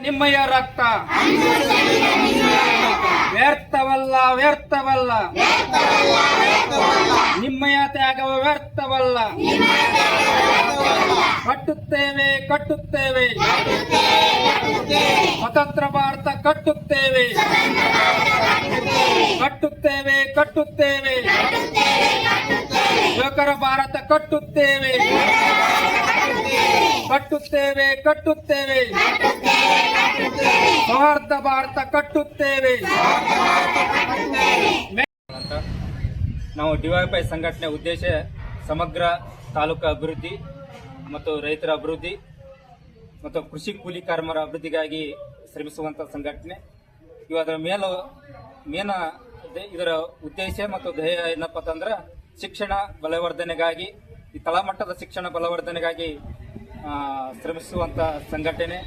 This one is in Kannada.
ನಿಮ್ಮಯ ರಕ್ತ. ವ್ಯರ್ಥವಲ್ಲ ವ್ಯರ್ಥವಲ್ಲ. ನಿಮ್ಮಯ ತ್ಯಾಗವ ವ್ಯರ್ಥವಲ್ಲ. ಕಟ್ಟುತ್ತೇವೆ ಕಟ್ಟುತ್ತೇವೆ. ಸ್ವತಂತ್ರ ಭಾರತ ಕಟ್ಟುತ್ತೇವೆ. ಕಟ್ಟುತ್ತೇವೆ ಕಟ್ಟುತ್ತೇವೆ. ಯುವಕರ ಭಾರತ ಕಟ್ಟುತ್ತೇವೆ. ಕಟ್ಟುತ್ತೇವೆ ಕಟ್ಟುತ್ತೇವೆ. ಸೌಹಾರ್ದ ಭಾರತ ಕಟ್ಟುತ್ತೇವೆ. ನಾವು ಡಿವೈಫೈ ಸಂಘಟನೆ ಉದ್ದೇಶ ಸಮಗ್ರ ತಾಲೂಕು ಅಭಿವೃದ್ಧಿ ಮತ್ತು ರೈತರ ಅಭಿವೃದ್ಧಿ ಮತ್ತು ಕೃಷಿ ಕೂಲಿ ಕಾರ್ಮರ ಅಭಿವೃದ್ಧಿಗಾಗಿ ಶ್ರಮಿಸುವಂಥ ಸಂಘಟನೆ. ಇವು ಅದರ ಮೇಲು ಮೇನ ಇದರ ಉದ್ದೇಶ ಮತ್ತು ಧ್ಯೇಯ ಏನಪ್ಪ ಅಂತಂದ್ರೆ ಶಿಕ್ಷಣ ಬಲವರ್ಧನೆಗಾಗಿ, ಈ ತಳಮಟ್ಟದ ಶಿಕ್ಷಣ ಬಲವರ್ಧನೆಗಾಗಿ ಶ್ರಮಿಸುವಂಥ ಸಂಘಟನೆ.